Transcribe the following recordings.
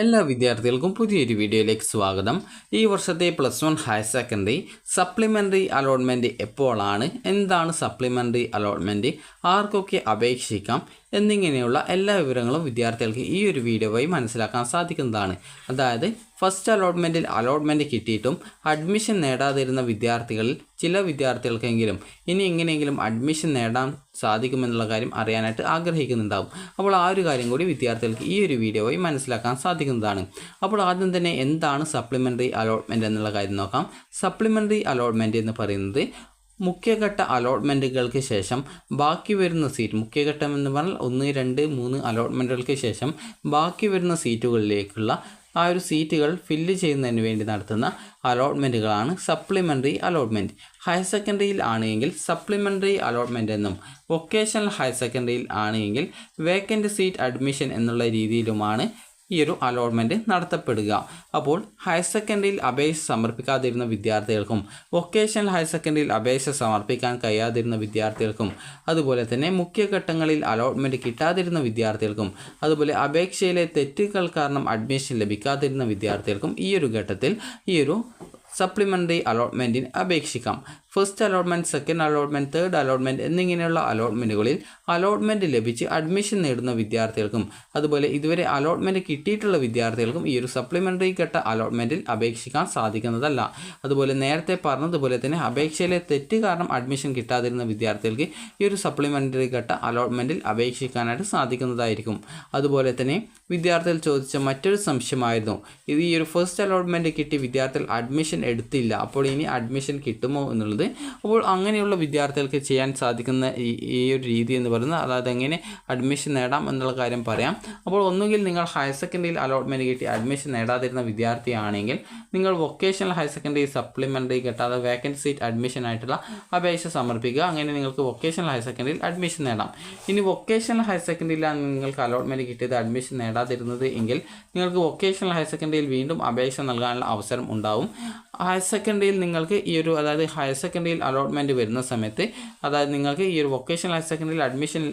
എല്ലാ വിദ്യാർത്ഥികൾക്കും പുതിയൊരു വീഡിയോയിലേക്ക് സ്വാഗതം. ഈ വർഷത്തെ plus one higher secondary supplementary allotment എപ്പോഴാണ്? എന്താണ് സപ്ലിമെന്ററി അലോട്ട്മെന്റ് ആർക്കൊക്കെ അപേക്ഷിക്കാം? എന്നിങ്ങനെയുള്ള എല്ലാ വിവരങ്ങളും വിദ്യാർത്ഥികൾക്ക് ഈ ഒരു വീഡിയോ വഴി മനസ്സിലാക്കാൻ സാധിക്കുന്നതാണ്. അതായത് ഫസ്റ്റ് അലോട്ട്മെന്റിൽ അലോട്ട്മെന്റ് കിട്ടിയിട്ടും അഡ്മിഷൻ നേടാതിരുന്ന വിദ്യാർത്ഥികളിൽ ചില വിദ്യാർത്ഥികൾക്കെങ്കിലും ഇനി എങ്ങനെയെങ്കിലും അഡ്മിഷൻ നേടാൻ സാധിക്കുമെന്നുള്ള കാര്യം അറിയാനായിട്ട് ആഗ്രഹിക്കുന്നുണ്ടാവും. അപ്പോൾ ആ ഒരു കാര്യം കൂടി വിദ്യാർത്ഥികൾക്ക് ഈ ഒരു വീഡിയോ വഴി മനസ്സിലാക്കാൻ സാധിക്കുന്നതാണ്. അപ്പോൾ ആദ്യം തന്നെ എന്താണ് സപ്ലിമെന്ററി അലോട്ട്മെന്റ് എന്നുള്ള കാര്യം നോക്കാം. സപ്ലിമെന്ററി അലോട്ട്മെന്റ് എന്ന് പറയുന്നത് മുഖ്യഘട്ട അലോട്ട്മെന്റുകൾക്ക് ശേഷം ബാക്കി വരുന്ന സീറ്റ് മുഖ്യഘട്ടം എന്ന് പറഞ്ഞാൽ ഒന്ന് രണ്ട് മൂന്ന് അലോട്ട്മെന്റുകൾക്ക് ശേഷം ബാക്കി വരുന്ന സീറ്റുകളിലേക്കുള്ള ആ ഒരു സീറ്റുകൾ ഫില്ല് ചെയ്യുന്നതിന് വേണ്ടി നടത്തുന്ന അലോട്ട്മെന്റുകളാണ് സപ്ലിമെന്ററി അലോട്ട്മെന്റ് ഹയർ സെക്കൻഡറിയിൽ ആണെങ്കിൽ സപ്ലിമെന്ററി അലോട്ട്മെന്റ് എന്നും വൊക്കേഷണൽ ഹയർ സെക്കൻഡറിയിൽ ആണെങ്കിൽ വേക്കന്റ് സീറ്റ് അഡ്മിഷൻ എന്നുള്ള രീതിയിലുമാണ് ഈ ഒരു അലോട്ട്മെന്റ് നടത്തപ്പെടുക. അപ്പോൾ ഹയർ സെക്കൻഡറിയിൽ അപേക്ഷ സമർപ്പിക്കാതിരുന്ന വിദ്യാർത്ഥികൾക്കും വൊക്കേഷണൽ ഹയർ സെക്കൻഡറിയിൽ അപേക്ഷ സമർപ്പിക്കാൻ കഴിയാതിരുന്ന വിദ്യാർത്ഥികൾക്കും അതുപോലെ തന്നെ മുഖ്യഘട്ടങ്ങളിൽ അലോട്ട്മെന്റ് കിട്ടാതിരുന്ന വിദ്യാർത്ഥികൾക്കും അതുപോലെ അപേക്ഷയിലെ തെറ്റുകൾ കാരണം അഡ്മിഷൻ ലഭിക്കാതിരുന്ന വിദ്യാർത്ഥികൾക്കും ഈ ഒരു ഘട്ടത്തിൽ ഈ ഒരു സപ്ലിമെന്ററി അലോട്ട്മെന്റിന് അപേക്ഷിക്കാം. First allotment second allotment third allotment എന്നിങ്ങനെയുള്ള അലോട്ട്മെന്റുകളിൽ അലോട്ട്മെന്റ് ലഭിച്ച് അഡ്മിഷൻ നേടുന്ന വിദ്യാർത്ഥികൾക്കും അതുപോലെ ഇതുവരെ അലോട്ട്മെന്റ് കിട്ടിയിട്ടുള്ള വിദ്യാർത്ഥികൾക്കും ഈ ഒരു സപ്ലിമെന്ററി ഘട്ട അലോട്ട്മെന്റിൽ അപേക്ഷിക്കാൻ സാധിക്കുന്നതല്ല. അതുപോലെ നേരത്തെ പറഞ്ഞതുപോലെ തന്നെ അപേക്ഷയിലെ തെറ്റ് കാരണം അഡ്മിഷൻ കിട്ടാതിരുന്ന വിദ്യാർത്ഥികൾക്ക് ഈ ഒരു സപ്ലിമെന്ററി ഘട്ട അലോട്ട്മെന്റിൽ അപേക്ഷിക്കാനായിട്ട് സാധിക്കുന്നതായിരിക്കും. അതുപോലെ തന്നെ വിദ്യാർത്ഥികൾ ചോദിച്ച മറ്റൊരു സംശയമായിരുന്നു. ഇത് ഈ ഒരു ഫസ്റ്റ് അലോട്ട്മെന്റ് കിട്ടി വിദ്യാർത്ഥികൾ അഡ്മിഷൻ എടുത്തില്ല. അപ്പോൾ ഇനി അഡ്മിഷൻ കിട്ടുമോ എന്നുള്ളത് അപ്പോൾ അങ്ങനെയുള്ള വിദ്യാർത്ഥികൾക്ക് ചെയ്യാൻ സാധിക്കുന്ന ഈ ഒരു രീതി എന്ന് പറയുന്നത് അതായത് എങ്ങനെ അഡ്മിഷൻ നേടാം എന്നുള്ള കാര്യം പറയാം. അപ്പോൾ ഒന്നുകിൽ നിങ്ങൾ ഹയർ സെക്കൻഡറിയിൽ അലോട്ട്മെന്റ് കിട്ടി അഡ്മിഷൻ നേടാതിരുന്ന വിദ്യാർത്ഥിയാണെങ്കിൽ നിങ്ങൾ വൊക്കേഷണൽ ഹയർ സെക്കൻഡറി സപ്ലിമെന്ററി കിട്ടാതെ വേക്കൻസി അഡ്മിഷൻ ആയിട്ടുള്ള അപേക്ഷ സമർപ്പിക്കുക. അങ്ങനെ നിങ്ങൾക്ക് വൊക്കേഷണൽ ഹയർ സെക്കൻഡറിയിൽ അഡ്മിഷൻ നേടാം. ഇനി വൊക്കേഷണൽ ഹയർ സെക്കൻഡറിയിലാണ് നിങ്ങൾക്ക് അലോട്ട്മെന്റ് കിട്ടിയത് അഡ്മിഷൻ നേടാതിരുന്നത് എങ്കിൽ നിങ്ങൾക്ക് വൊക്കേഷണൽ ഹയർ സെക്കൻഡറിയിൽ വീണ്ടും അപേക്ഷ നൽകാനുള്ള അവസരം ഉണ്ടാവും. ഹയർ സെക്കൻഡറിയിൽ നിങ്ങൾക്ക് ഈ ഒരു അതായത് ഹയർ സെക്കൻഡറിയിൽ അലോട്ട്മെന്റ് വരുന്ന സമയത്ത് അതായത് നിങ്ങൾക്ക് ഈ ഒരു വൊക്കേഷണൽ ഹയർ സെക്കൻഡറിയിൽ അഡ്മിഷൻ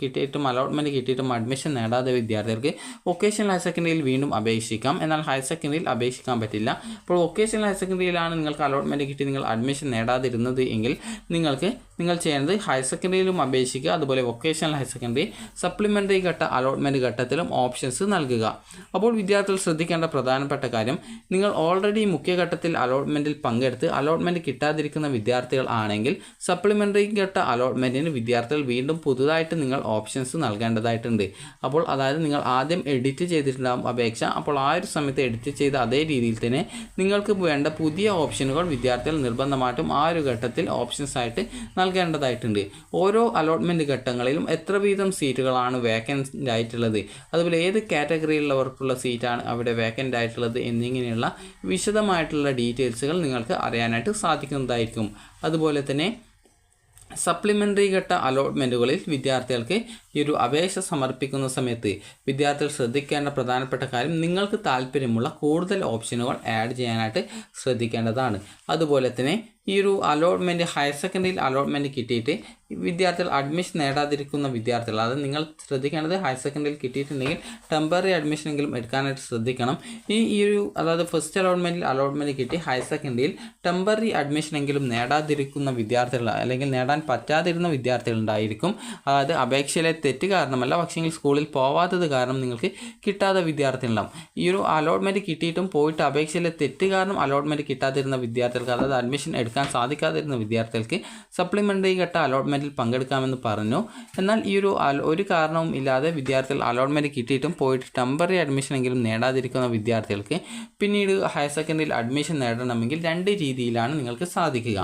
കിട്ടിയിട്ടും അലോട്ട്മെന്റ് കിട്ടിയിട്ടും അഡ്മിഷൻ നേടാതെ വിദ്യാർത്ഥികൾക്ക് വൊക്കേഷണൽ ഹയർ സെക്കൻഡറിയിൽ വീണ്ടും അപേക്ഷിക്കാം. എന്നാൽ ഹയർ സെക്കൻഡറിയിൽ അപേക്ഷിക്കാൻ പറ്റില്ല. അപ്പോൾ വൊക്കേഷണൽ ഹയർ സെക്കൻഡറിയിലാണ് നിങ്ങൾക്ക് അലോട്ട്മെന്റ് കിട്ടി നിങ്ങൾ അഡ്മിഷൻ നേടാതിരുന്നത് എങ്കിൽ നിങ്ങൾക്ക് നിങ്ങൾ ചെയ്യേണ്ടത് ഹയർ സെക്കൻഡറിയിലും അപേക്ഷിക്കുക അതുപോലെ വൊക്കേഷണൽ ഹയർ സെക്കൻഡറി സപ്ലിമെന്ററി ഘട്ട അലോട്ട്മെന്റ് ഘട്ടത്തിലും ഓപ്ഷൻസ് നൽകുക. അപ്പോൾ വിദ്യാർത്ഥികൾ ശ്രദ്ധിക്കേണ്ട പ്രധാനപ്പെട്ട കാര്യം നിങ്ങൾ ഓൾറെഡി മുഖ്യഘട്ടത്തിൽ അലോട്ട്മെന്റിൽ പങ്കെടുത്ത് അലോട്ട്മെന്റ് കിട്ടാതിരിക്കുന്ന വിദ്യാർത്ഥികൾ ആണെങ്കിൽ സപ്ലിമെന്ററി ഘട്ട അലോട്ട്മെന്റിന് വിദ്യാർത്ഥികൾ വീണ്ടും പുതുതായിട്ട് നിങ്ങൾ ഓപ്ഷൻസ് നൽകേണ്ടതായിട്ടുണ്ട്. അപ്പോൾ അതായത് നിങ്ങൾ ആദ്യം എഡിറ്റ് ചെയ്തിട്ടുണ്ടാകും അപേക്ഷ. അപ്പോൾ ആ ഒരു സമയത്ത് എഡിറ്റ് ചെയ്ത അതേ രീതിയിൽ തന്നെ നിങ്ങൾക്ക് വേണ്ട പുതിയ ഓപ്ഷനുകൾ വിദ്യാർത്ഥികൾ നിർബന്ധമായിട്ടും ആ ഒരു ഘട്ടത്തിൽ ഓപ്ഷൻസ് ആയിട്ട് നൽകേണ്ടതായിട്ടുണ്ട്. ഓരോ അലോട്ട്മെന്റ് ഘട്ടങ്ങളിലും എത്ര വീതം സീറ്റുകളാണ് വേക്കന്റ് ആയിട്ടുള്ളത്? അതുപോലെ ഏത് കാറ്റഗറിയിലുള്ളവർക്കുള്ള സീറ്റാണ് അവിടെ വേക്കന്റ് ആയിട്ടുള്ളത് എന്നിങ്ങനെയുള്ള വിശദമായിട്ടുള്ള ഡീറ്റെയിൽസുകൾ നിങ്ങൾക്ക് അറിയാനായിട്ട് സാധിക്കുന്നതായിരിക്കും. അതുപോലെ തന്നെ സപ്ലിമെന്ററി ഘട്ട അലോട്ട്മെന്റുകളിൽ വിദ്യാർത്ഥികൾക്ക് ഈ ഒരു അപേക്ഷ സമർപ്പിക്കുന്ന സമയത്ത് വിദ്യാർത്ഥികൾ ശ്രദ്ധിക്കേണ്ട പ്രധാനപ്പെട്ട കാര്യം നിങ്ങൾക്ക് താല്പര്യമുള്ള കൂടുതൽ ഓപ്ഷനുകൾ ആഡ് ചെയ്യാനായിട്ട് ശ്രദ്ധിക്കേണ്ടതാണ്. അതുപോലെ തന്നെ ഈ ഒരു അലോട്ട്മെന്റ് ഹയർ സെക്കൻഡറിയിൽ അലോട്ട്മെന്റ് കിട്ടിയിട്ട് വിദ്യാർത്ഥികൾ അഡ്മിഷൻ നേടാതിരിക്കുന്ന വിദ്യാർത്ഥികൾ അത് നിങ്ങൾ ശ്രദ്ധിക്കേണ്ടത് ഹയർ സെക്കൻഡറിയിൽ കിട്ടിയിട്ടുണ്ടെങ്കിൽ ടെമ്പററി അഡ്മിഷനെങ്കിലും എടുക്കാനായിട്ട് ശ്രദ്ധിക്കണം. ഈ ഈ ഒരു അതായത് ഫസ്റ്റ് അലോട്ട്മെന്റിൽ അലോട്ട്മെന്റ് കിട്ടി ഹയർ സെക്കൻഡറിയിൽ ടെമ്പററി അഡ്മിഷനെങ്കിലും നേടാതിരിക്കുന്ന വിദ്യാർത്ഥികൾ അല്ലെങ്കിൽ നേടാൻ പറ്റാതിരുന്ന വിദ്യാർത്ഥികളുണ്ടായിരിക്കും അതായത് അപേക്ഷയിലെ തെറ്റ് കാരണമല്ല പക്ഷേങ്കിൽ സ്കൂളിൽ പോവാത്തത് കാരണം നിങ്ങൾക്ക് കിട്ടാത്ത വിദ്യാർത്ഥികളുണ്ടാവും ഈ ഒരു അലോട്ട്മെന്റ് കിട്ടിയിട്ടും പോയിട്ട് അപേക്ഷയിലെ തെറ്റ് കാരണം അലോട്ട്മെന്റ് കിട്ടാതിരുന്ന വിദ്യാർത്ഥികൾക്ക് അതായത് അഡ്മിഷൻ എടുക്കാൻ സാധിക്കാതിരുന്ന വിദ്യാർത്ഥികൾക്ക് സപ്ലിമെന്ററി ഘട്ട അലോട്ട്മെന്റിൽ പങ്കെടുക്കാമെന്ന് പറഞ്ഞു. എന്നാൽ ഈ ഒരു ഒരു കാരണവും ഇല്ലാതെ വിദ്യാർത്ഥികൾ അലോട്ട്മെന്റ് കിട്ടിയിട്ടും പോയിട്ട് ടെമ്പററി അഡ്മിഷനെങ്കിലും നേടാതിരിക്കുന്ന വിദ്യാർത്ഥികൾക്ക് പിന്നീട് ഹയർ സെക്കൻഡറിയിൽ അഡ്മിഷൻ നേടണമെങ്കിൽ രണ്ട് രീതിയിലാണ് നിങ്ങൾക്ക് സാധിക്കുക.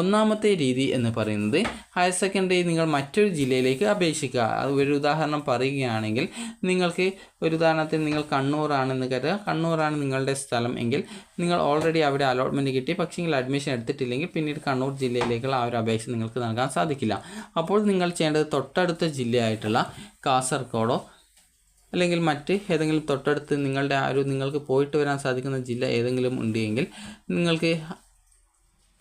ഒന്നാമത്തെ രീതി എന്ന് പറയുന്നത് ഹയർ സെക്കൻഡറി നിങ്ങൾ മറ്റൊരു ജില്ലയിലേക്ക് അപേക്ഷിക്കുക. അത് ഒരു ഉദാഹരണം പറയുകയാണെങ്കിൽ നിങ്ങൾക്ക് ഒരു ഉദാഹരണത്തിന് നിങ്ങൾ കണ്ണൂറാണെന്ന് കരുതുക. കണ്ണൂറാണ് നിങ്ങളുടെ സ്ഥലം എങ്കിൽ നിങ്ങൾ ഓൾറെഡി അവിടെ അലോട്ട്മെന്റ് കിട്ടി. പക്ഷേങ്കിൽ അഡ്മിഷൻ എടുത്തിട്ടില്ലെങ്കിൽ പിന്നീട് കണ്ണൂർ ജില്ലയിലേക്കുള്ള ആ ഒരു അപേക്ഷ നിങ്ങൾക്ക് നൽകാൻ സാധിക്കില്ല. അപ്പോൾ നിങ്ങൾ ചെയ്യേണ്ടത് തൊട്ടടുത്ത ജില്ലയായിട്ടുള്ള കാസർഗോഡോ അല്ലെങ്കിൽ മറ്റ് ഏതെങ്കിലും തൊട്ടടുത്ത് നിങ്ങളുടെ ആ ഒരു നിങ്ങൾക്ക് പോയിട്ട് വരാൻ സാധിക്കുന്ന ജില്ല ഏതെങ്കിലും ഉണ്ടെങ്കിൽ നിങ്ങൾക്ക്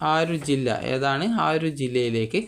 ആ ഒരു ജില്ല ഏതാണ്? ആ ഒരു ജില്ലയിലേക്ക്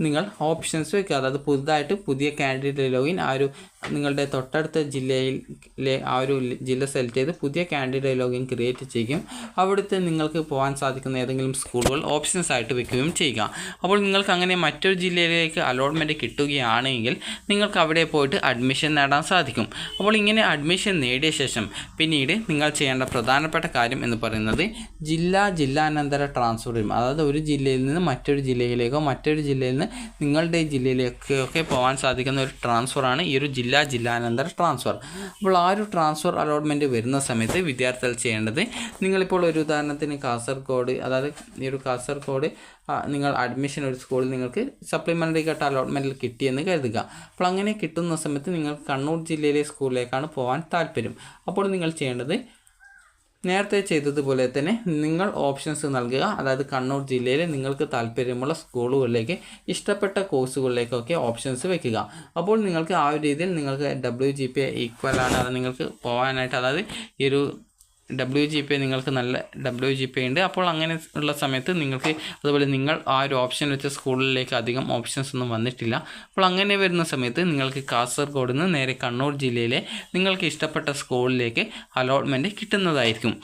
നിങ്ങൾ ഓപ്ഷൻസ് വെക്കുക. അതായത് പുതുതായിട്ട് പുതിയ കാൻഡിഡേറ്റ് ലോഗിൻ ആ ഒരു നിങ്ങളുടെ തൊട്ടടുത്ത ജില്ലയിലെ ആ ഒരു ജില്ല സെലക്ട് ചെയ്ത് പുതിയ കാൻഡിഡേറ്റ് ലോഗിൻ ക്രിയേറ്റ് ചെയ്യുകയും അവിടുത്തെ നിങ്ങൾക്ക് പോകാൻ സാധിക്കുന്ന ഏതെങ്കിലും സ്കൂളുകൾ ഓപ്ഷൻസ് ആയിട്ട് വെക്കുകയും ചെയ്യുക. അപ്പോൾ നിങ്ങൾക്ക് അങ്ങനെ മറ്റൊരു ജില്ലയിലേക്ക് അലോട്ട്മെന്റ് കിട്ടുകയാണെങ്കിൽ നിങ്ങൾക്ക് അവിടെ പോയിട്ട് അഡ്മിഷൻ നേടാൻ സാധിക്കും. അപ്പോൾ ഇങ്ങനെ അഡ്മിഷൻ നേടിയ ശേഷം പിന്നീട് നിങ്ങൾ ചെയ്യേണ്ട പ്രധാനപ്പെട്ട കാര്യം എന്ന് പറയുന്നത് ജില്ലാ ജില്ലാനന്തര ട്രാൻസ്ഫർ ട്രാൻസ്ഫറും അതായത് ഒരു ജില്ലയിൽ നിന്ന് മറ്റൊരു ജില്ലയിലേക്കോ മറ്റൊരു ജില്ലയിൽ നിന്ന് നിങ്ങളുടെ ജില്ലയിലേക്കോ ഒക്കെ പോകാൻ സാധിക്കുന്ന ഒരു ട്രാൻസ്ഫറാണ് ഈ ഒരു ജില്ലാ ജില്ലാനന്തര ട്രാൻസ്ഫർ. അപ്പോൾ ആ ഒരു ട്രാൻസ്ഫർ അലോട്ട്മെന്റ് വരുന്ന സമയത്ത് വിദ്യാർത്ഥികൾ ചെയ്യേണ്ടത് നിങ്ങളിപ്പോൾ ഒരു ഉദാഹരണത്തിന് കാസർഗോഡ് അതായത് ഈ ഒരു കാസർഗോഡ് നിങ്ങൾ അഡ്മിഷൻ ഒരു സ്കൂളിൽ നിങ്ങൾക്ക് സപ്ലിമെന്ററി കട്ട് അലോട്ട്മെന്റിൽ കിട്ടിയെന്ന് കരുതുക. അപ്പോൾ അങ്ങനെ കിട്ടുന്ന സമയത്ത് നിങ്ങൾ കണ്ണൂർ ജില്ലയിലെ സ്കൂളിലേക്കാണ് പോകാൻ താല്പര്യം. അപ്പോൾ നിങ്ങൾ ചെയ്യേണ്ടത് നേരത്തെ ചെയ്തതുപോലെ തന്നെ നിങ്ങൾ ഓപ്ഷൻസ് നൽകുക. അതായത് കണ്ണൂർ ജില്ലയിലെ നിങ്ങൾക്ക് താല്പര്യമുള്ള സ്കൂളുകളിലേക്ക് ഇഷ്ടപ്പെട്ട കോഴ്സുകളിലേക്കൊക്കെ ഓപ്ഷൻസ് വെക്കുക. അപ്പോൾ നിങ്ങൾക്ക് ആ ഒരു രീതിയിൽ നിങ്ങൾക്ക് ഡബ്ല്യു ജി പി ഈക്വൽ ആണ്. അത് നിങ്ങൾക്ക് പോകാനായിട്ട് അതായത് ഈ ഒരു ഡബ്ല്യു ജി പേ നിങ്ങൾക്ക് നല്ല ഡബ്ല്യു ജി പേ ഉണ്ട്. അപ്പോൾ അങ്ങനെ ഉള്ള സമയത്ത് നിങ്ങൾക്ക് അതുപോലെ നിങ്ങൾ ആ ഒരു ഓപ്ഷൻ വെച്ച സ്കൂളിലേക്ക് അധികം ഓപ്ഷൻസ് ഒന്നും വന്നിട്ടില്ല. അപ്പോൾ അങ്ങനെ വരുന്ന സമയത്ത് നിങ്ങൾക്ക് കാസർഗോഡ് നിന്ന് നേരെ കണ്ണൂർ ജില്ലയിലെ നിങ്ങൾക്ക് ഇഷ്ടപ്പെട്ട സ്കൂളിലേക്ക് അലോട്ട്മെന്റ് കിട്ടുന്നതായിരിക്കും.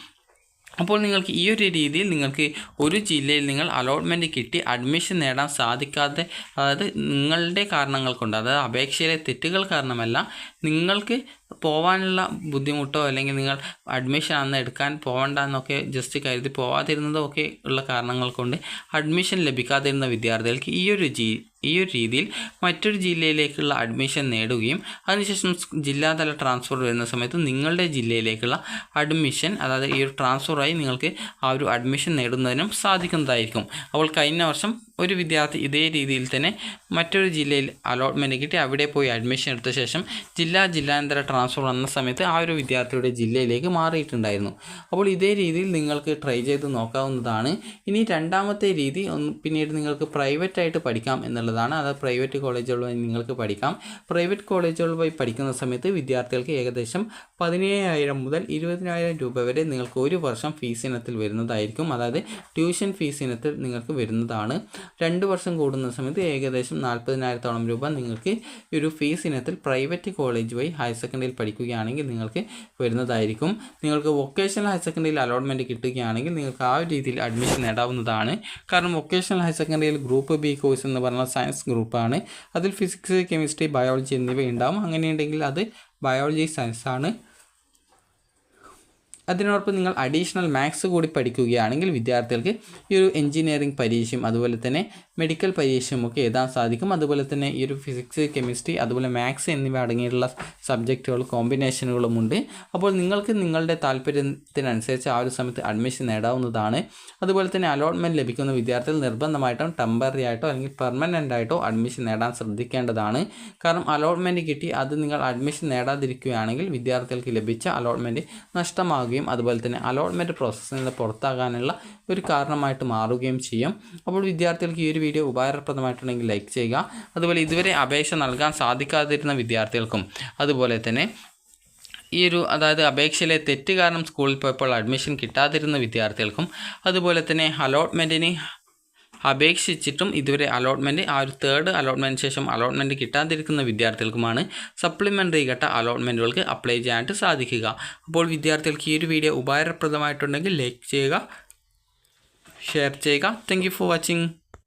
അപ്പോൾ നിങ്ങൾക്ക് ഈ ഒരു രീതിയിൽ നിങ്ങൾക്ക് ഒരു ജില്ലയിൽ നിങ്ങൾ അലോട്ട്മെന്റ് കിട്ടി അഡ്മിഷൻ നേടാൻ സാധിക്കാതെ അതായത് നിങ്ങളുടെ കാരണങ്ങൾ കൊണ്ട് അതായത് അപേക്ഷയിലെ തെറ്റുകൾ കാരണമല്ല നിങ്ങൾക്ക് പോകാനുള്ള ബുദ്ധിമുട്ടോ അല്ലെങ്കിൽ നിങ്ങൾ അഡ്മിഷൻ അന്ന് എടുക്കാൻ പോകണ്ട എന്നൊക്കെ ജസ്റ്റ് കരുതി പോവാതിരുന്നതോ ഒക്കെ ഉള്ള കാരണങ്ങൾ കൊണ്ട് അഡ്മിഷൻ ലഭിക്കാതിരുന്ന വിദ്യാർത്ഥികൾക്ക് ഈ ഒരു ജി ഈ ഒരു രീതിയിൽ മറ്റൊരു ജില്ലയിലേക്കുള്ള അഡ്മിഷൻ നേടുകയും അതിനുശേഷം ജില്ലാതല ട്രാൻസ്ഫർ വരുന്ന സമയത്ത് നിങ്ങളുടെ ജില്ലയിലേക്കുള്ള അഡ്മിഷൻ അതായത് ഈ ഒരു ട്രാൻസ്ഫറായി നിങ്ങൾക്ക് ആ ഒരു അഡ്മിഷൻ നേടുന്നതിനും സാധിക്കുന്നതായിരിക്കും. അപ്പോൾ കഴിഞ്ഞ വർഷം ഒരു വിദ്യാർത്ഥി ഇതേ രീതിയിൽ തന്നെ മറ്റൊരു ജില്ലയിൽ അലോട്ട്മെന്റ് കിട്ടി. അവിടെ പോയി അഡ്മിഷൻ എടുത്ത ശേഷം ജില്ലാ ജില്ലാന്തര ട്രാൻസ്ഫർ വന്ന സമയത്ത് ആ ഒരു വിദ്യാർത്ഥിയുടെ ജില്ലയിലേക്ക് മാറിയിട്ടുണ്ടായിരുന്നു. അപ്പോൾ ഇതേ രീതിയിൽ നിങ്ങൾക്ക് ട്രൈ ചെയ്ത് നോക്കാവുന്നതാണ്. ഇനി രണ്ടാമത്തെ രീതി ഒന്ന് പിന്നീട് നിങ്ങൾക്ക് പ്രൈവറ്റായിട്ട് പഠിക്കാം പഠിക്കാം എന്നുള്ളതാണ്. അത് പ്രൈവറ്റ് കോളേജുകൾ വഴി നിങ്ങൾക്ക് പഠിക്കാം. പ്രൈവറ്റ് കോളേജുകൾ വഴി പഠിക്കുന്ന സമയത്ത് വിദ്യാർത്ഥികൾക്ക് ഏകദേശം പതിനേഴായിരം മുതൽ ഇരുപതിനായിരം രൂപ വരെ നിങ്ങൾക്ക് ഒരു വർഷം ഫീസ് ഇനത്തിൽ വരുന്നതായിരിക്കും. അതായത് ട്യൂഷൻ ഫീസ് ഇനത്തിൽ നിങ്ങൾക്ക് വരുന്നതാണ്. രണ്ട് വർഷം കൂടുന്ന സമയത്ത് ഏകദേശം നാൽപ്പതിനായിരത്തോളം രൂപ നിങ്ങൾക്ക് ഒരു ഫീസ് ഇനത്തിൽ പ്രൈവറ്റ് കോളേജ് വഴി ഹയർ സെക്കൻഡറിയിൽ പഠിക്കുകയാണെങ്കിൽ നിങ്ങൾക്ക് വരുന്നതായിരിക്കും. നിങ്ങൾക്ക് വൊക്കേഷണൽ ഹയർ സെക്കൻഡറിയിൽ അലോട്ട്മെന്റ് കിട്ടുകയാണെങ്കിൽ നിങ്ങൾക്ക് ആ ഒരു രീതിയിൽ അഡ്മിഷൻ നേടാവുന്നതാണ്. കാരണം വൊക്കേഷണൽ ഹയർ സെക്കൻഡറിയിൽ ഗ്രൂപ്പ് ബി കോഴ്സ് എന്ന് പറഞ്ഞാൽ സയൻസ് ഗ്രൂപ്പാണ് അതിൽ ഫിസിക്സ് കെമിസ്ട്രി ബയോളജി എന്നിവ ഉണ്ടാവും. അങ്ങനെയുണ്ടെങ്കിൽ അത് ബയോളജി സയൻസ് ആണ്. അതിനോടൊപ്പം നിങ്ങൾ അഡീഷണൽ മാത്സ് കൂടി പഠിക്കുകയാണെങ്കിൽ വിദ്യാർത്ഥികൾക്ക് ഈ ഒരു എഞ്ചിനീയറിംഗ് പരീക്ഷയും അതുപോലെ തന്നെ മെഡിക്കൽ പരീക്ഷയും ഒക്കെ എഴുതാൻ സാധിക്കും. അതുപോലെ തന്നെ ഈ ഒരു ഫിസിക്സ് കെമിസ്ട്രി അതുപോലെ മാത്സ് എന്നിവ അടങ്ങിയിട്ടുള്ള സബ്ജക്റ്റുകൾ കോമ്പിനേഷനുകളും ഉണ്ട്. അപ്പോൾ നിങ്ങൾക്ക് നിങ്ങളുടെ താല്പര്യത്തിനനുസരിച്ച് ആ ഒരു സമയത്ത് അഡ്മിഷൻ നേടാവുന്നതാണ്. അതുപോലെ തന്നെ അലോട്ട്മെന്റ് ലഭിക്കുന്ന വിദ്യാർത്ഥികൾ നിർബന്ധമായിട്ടും ടെമ്പററി ആയിട്ടോ അല്ലെങ്കിൽ പെർമനന്റ് ആയിട്ടോ അഡ്മിഷൻ നേടാൻ ശ്രദ്ധിക്കേണ്ടതാണ്. കാരണം അലോട്ട്മെന്റ് കിട്ടി അത് നിങ്ങൾ അഡ്മിഷൻ നേടാതിരിക്കുകയാണെങ്കിൽ വിദ്യാർത്ഥികൾക്ക് ലഭിച്ച അലോട്ട്മെന്റ് നഷ്ടമാകുകയും അതുപോലെ തന്നെ അലോട്ട്മെന്റ് പ്രോസസ്സിൽ നിന്ന് പുറത്താകാനുള്ള ഒരു കാരണമായിട്ട് മാറുകയും ചെയ്യും. അപ്പോൾ വിദ്യാർത്ഥികൾക്ക് ഈ ഒരു വീഡിയോ ഉപകാരപ്രദമായിട്ടുണ്ടെങ്കിൽ ലൈക്ക് ചെയ്യുക. അതുപോലെ ഇതുവരെ അപേക്ഷ നൽകാൻ സാധിക്കാതിരുന്ന വിദ്യാർത്ഥികൾക്കും അതുപോലെ തന്നെ ഈ ഒരു അതായത് അപേക്ഷയിലെ തെറ്റ് കാരണം സ്കൂളിൽ പോയപ്പോൾ അഡ്മിഷൻ കിട്ടാതിരുന്ന വിദ്യാർത്ഥികൾക്കും അതുപോലെ തന്നെ അലോട്ട്മെന്റിന് അപേക്ഷിച്ചിട്ടും ഇതുവരെ അലോട്ട്മെന്റ് ആ ഒരു തേർഡ് അലോട്ട്മെന്റ് ശേഷം അലോട്ട്മെന്റ് കിട്ടാതിരിക്കുന്ന വിദ്യാർത്ഥികൾക്കുമാണ് സപ്ലിമെന്ററി ഘട്ട അലോട്ട്മെന്റുകൾക്ക് അപ്ലൈ ചെയ്യാനായിട്ട് സാധിക്കുക. അപ്പോൾ വിദ്യാർത്ഥികൾക്ക് ഈ ഒരു വീഡിയോ ഉപകാരപ്രദമായിട്ടുണ്ടെങ്കിൽ ലൈക്ക് ചെയ്യുക ഷെയർ ചെയ്യുക. Thank for watching